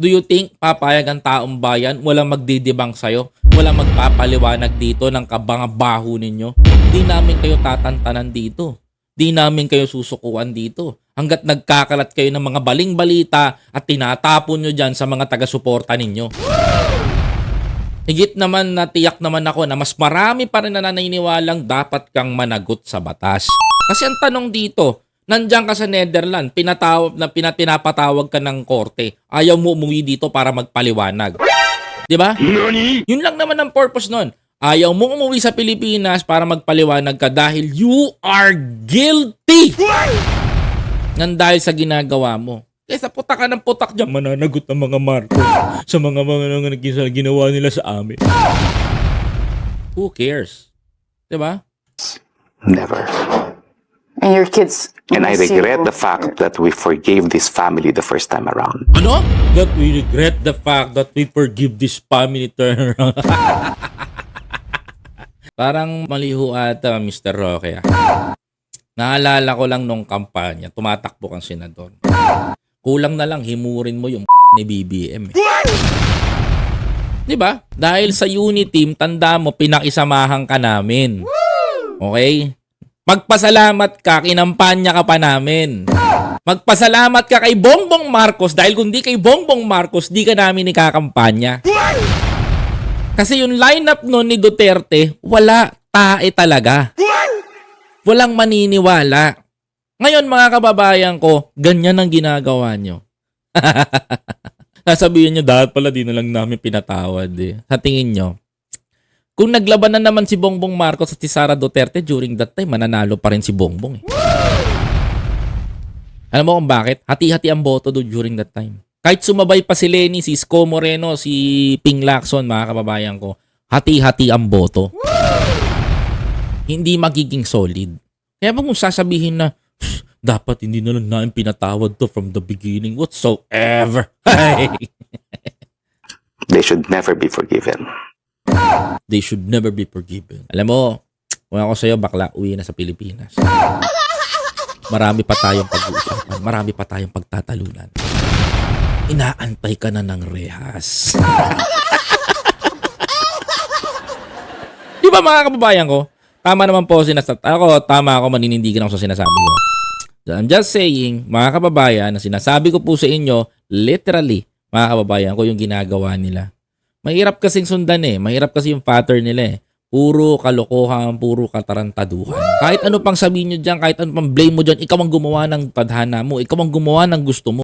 Do you think papayag ang taong bayan? Walang magdidibang sa'yo? Walang magpapaliwanag dito ng kabangabaho ninyo? Di namin kayo tatantanan dito. Di namin kayo susukuan dito. Hanggat nagkakalat kayo ng mga baling balita at tinatapon nyo dyan sa mga taga-suporta ninyo. Higit naman na tiyak naman ako na mas marami pa rin na naniniwalang dapat kang managot sa batas. Kasi ang tanong dito, nandiyan ka sa Netherlands, pinatawag na pina- pinapatawag ka ng korte. Ayaw mo umuwi dito para magpaliwanag. 'Di ba? Yun lang naman ang purpose nun. Ayaw mo umuwi sa Pilipinas para magpaliwanag ka dahil you are guilty. Nang dahil sa ginagawa mo. Kaya sa putak ka ng putak dyan, mananagot ng mga Marcos sa mga mga naging- ginawa nila sa amin. Who cares? 'Di ba? Never. And your kids. And I miss you. regret the fact that we forgave this family the first time around. Ano? That we regret the fact that we forgive this family turnaround. Parang maliho ata, Mr. Roque. ah. Naalala ko lang nung kampanya, tumatakbo kang senador. Kulang na lang, himurin mo yung ni BBM. Eh. Di ba? Dahil sa unit team, tanda mo, pinakisamahan ka namin. Okay? Magpasalamat ka, kinampanya ka pa namin. Magpasalamat ka kay Bongbong Marcos dahil kung di kay Bongbong Marcos, di ka namin ikakampanya. Kasi yung lineup nun ni Duterte, wala tae talaga. Walang maniniwala. Ngayon mga kababayan ko, ganyan ang ginagawa nyo. Sasabihin nyo, dapat pala di na lang namin pinatawad eh. Sa tingin nyo, kung naglaban na naman si Bongbong Marcos at si Sara Duterte during that time, mananalo pa rin si Bongbong eh. Alam mo kung bakit? Hati-hati ang boto do during that time. Kahit sumabay pa si Lenny, si Isko Moreno, si Ping Lacson, mga kababayan ko, hati-hati ang boto. Hindi magiging solid. Kaya ba kung sasabihin na, "Pff, dapat hindi na lang namin pinatawad to from the beginning whatsoever. They should never be forgiven. They should never be forgiven. Alam mo, kung ako sa'yo, bakla, uwi na sa Pilipinas. Marami pa tayong pag-uusapan. Marami pa tayong pagtatalunan. Inaantay ka na ng rehas. Di ba mga kababayan ko? Tama naman po sinasabi. Ako, tama ako, maninindigan ako sa sinasabi ko. So, I'm just saying, mga kababayan, na sinasabi ko po sa inyo, literally, mga kababayan ko, yung ginagawa nila. Mahirap kasing sundan eh. Mahirap kasi yung pattern nila eh. Puro kalokohan, puro katarantaduhan. Kahit ano pang sabihin nyo dyan, kahit ano pang blame mo dyan, ikaw ang gumawa ng tadhana mo, ikaw ang gumawa ng gusto mo.